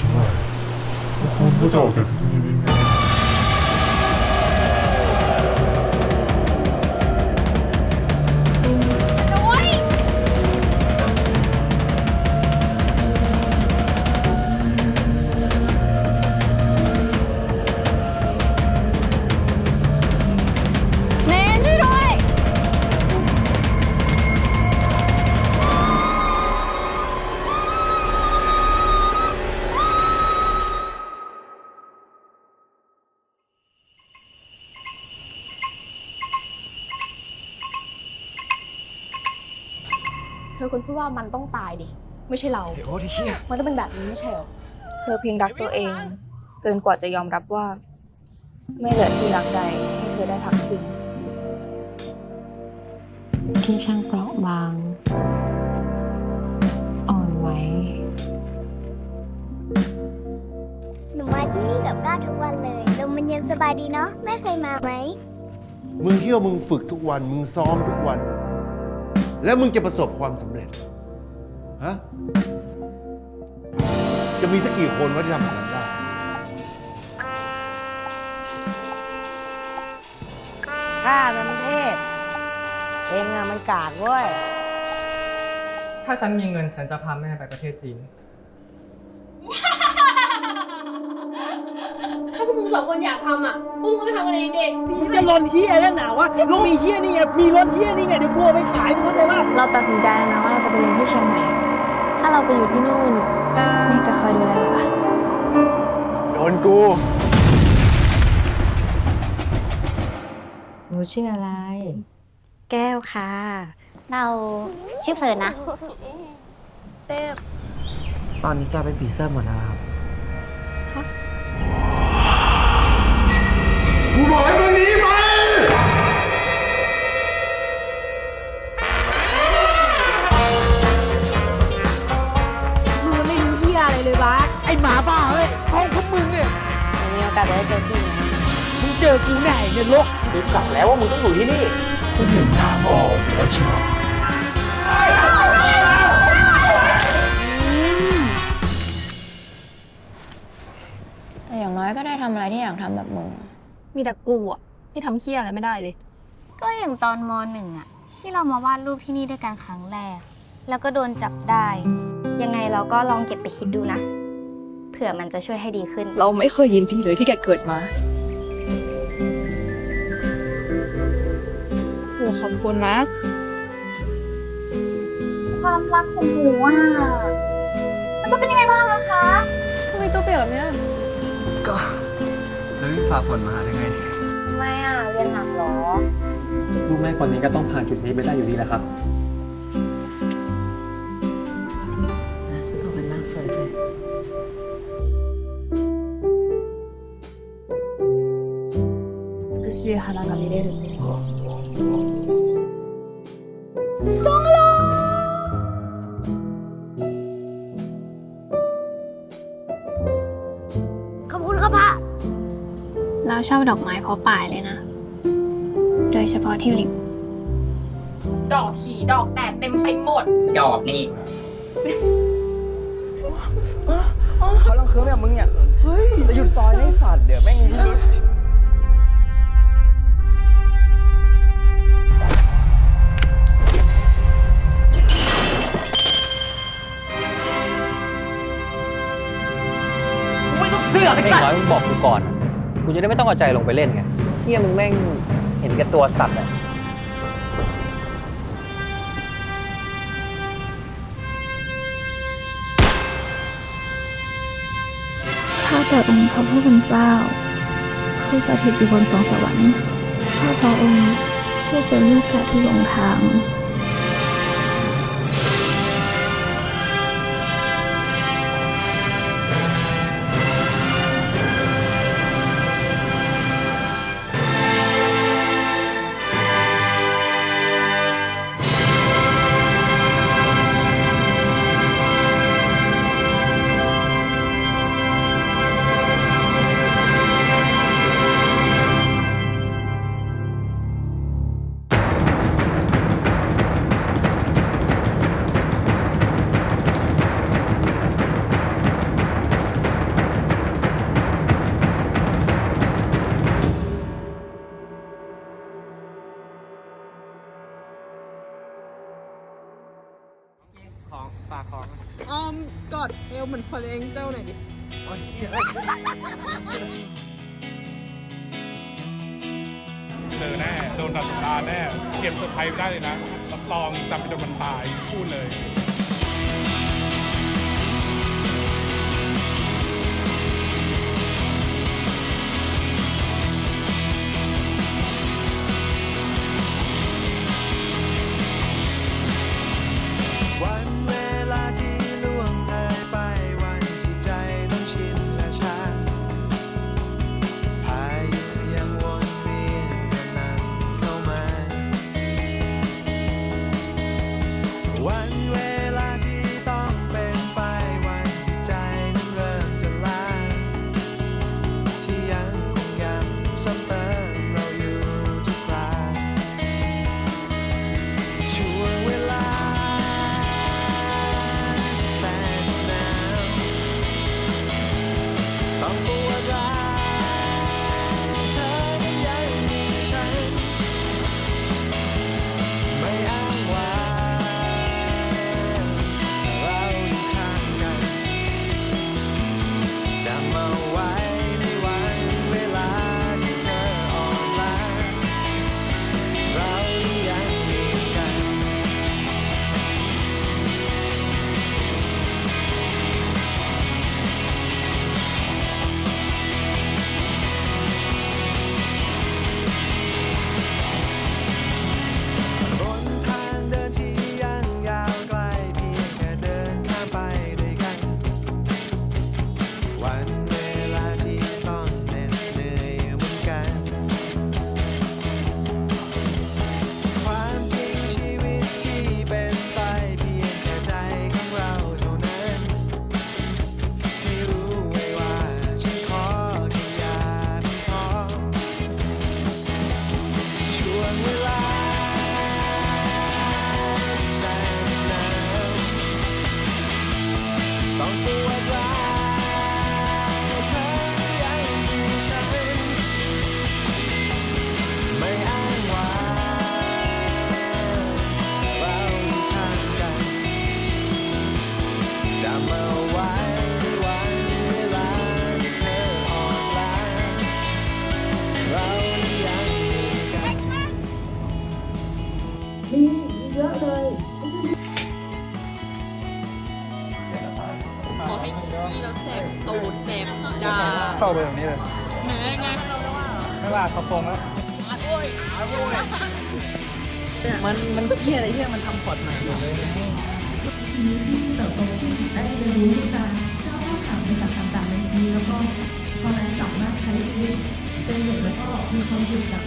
しれない。今後じゃ逆に人間 ธอคุณพูดว่ามันต้องตายดิ ไม่ใช่เรา โอ้ยเฮียมันต้องเป็นแบบนี้ไม่ใช่เหรอ เธอเพียงรักตัวเองจนกว่าจะยอมรับว่า ไม่เหลือที่รักใดให้เธอได้พักพิงที่ช่างเปราะบาง อ่อนไหวหนูมาที่นี่กับก้าวทุกวันเลยลมมันเย็นสบายดีเนาะแม่เคยมาไหมมึงเที่ยวมึงฝึกทุกวัน มึงซ้อมทุกวัน แล้วมึงจะประสบความสำเร็จ ฮะ จะมีสักกี่คนว่าที่ทำแบบนั้นได้ ข้าเป็นเทพเองอะมันกากเว้ย ถ้าฉันมีเงินฉันจะพาแม่ไปประเทศจีน ถ้าพวกมึงสอง คนอยากทำอะพวกมึงก็ไปทำกันเองดิจะลนเฮียแล้วหนาวะลงมีเฮียนี่ไงมีรถเฮียนี่ไงเดี๋ยวกลัวไปขายมึงเข้าใจป่ะเราตัดสินใจแล้วนะว่าเราจะไปเรียนที่เชียงใหม่ ถ้าเราไปอยู่ที่นู่นเมฆจะคอยดูแลเราปะโดนกูหนูชื่ออะไร แก้วค่ะ เราชื่อเพลินนะตอนนี้แกเป็นผีเสื้อหมดแล้วครับ กูบอกให้มึงหนีไป มึงมันไม่รู้ที่อะไรเลยบ้าไอหมาบ้าเอ้ยท้องพวกมึงเนี่ย มีโอกาสจะได้เจอพี่ไหมมึงเจอกูแน่เนี่ยลกกูกลับแล้วว่ามึงต้องอยู่ที่นี่ คุณเห็นหน้าพ่ออกแล้วใช่ไหมแต่อย่างน้อยก็ได้ทำอะไรที่อยากทำแบบมึง มีแต่กูอะที่ทำเคี้ยอะไรไม่ได้เลย ก็อย่างตอนมหนึ่งอะที่เรามาวาดรูปที่นี่ด้วยกันครั้งแรก แล้วก็โดนจับได้ ยังไงเราก็ลองเก็บไปคิดดูนะ เผื่อมันจะช่วยให้ดีขึ้น เราไม่เคยยินดีเลยที่แกเกิดมาโหขอบคุณนะ ความรักของหนูอะมันจะเป็นยังไงบ้างอะคะทำไมตัวเปลี่ยนแบบเนี้ยก็ แล้ววิ่งฝ่าฝนมาหาได้ไง ทำไมอะเรียนหนักเหรอ ลูกแม่คนนี้ก็ต้องผ่านจุดนี้ไปได้อยู่ดีแหละครับ เอากันมากเฟิร์เลย 美しい花が見れるんですよ เราชอบดอกไม้เพราะป่ายเลยนะ โดยเฉพาะทิวลิป ดอกขี่ดอกแตกเต็มไปหมด ดอกนี่เขาลังเคิร์มแบบมึงเนี่ย เฮ้ยจะหยุดซอยให้สัตว์เดี๋ยวแม่งมีพิรุษไม่ต้องเสือกไอ้เองสัตน้อยว์มึงบอกกูก่อนอะ กูจะได้ไม่ต้องเอาใจลงไปเล่นไงเฮียมึงแม่งเห็นแก่ตัวสัตว์อะข้าแต่องค์พระผู้เป็นเจ้าผู้สถิตอยู่บนสวงสวรรค์ข้าพระองค์ผู้เป็นลูกแกะที่หลงทาง เอเลี้ยงเจ้าหน่อยดิโอ้ยเหี้ยเจอแน่โดนตัดสตาร์แน่เก็บเซอร์ไพรส์ได้เลยนะรับรองจำไปจนมันตายพูดเลย ต้ ขอให้พี่แล้วแสบตูดแสบดาเข้าไปตรงนี้เลยแหมไงไม่ว่าเขาโปรงแล้วมันมันเฮียอะไรเฮียมันทำพอร์ตใหม่หมดเลยไงเติบโตขึ้นได้เรียนรู้การก้าวข้ามผ่านในการต่างๆในชีวิตแล้วก็พอนั้นสามารถใช้ชีวิตเป็นเด็กแล้วก็มีความสุขกับ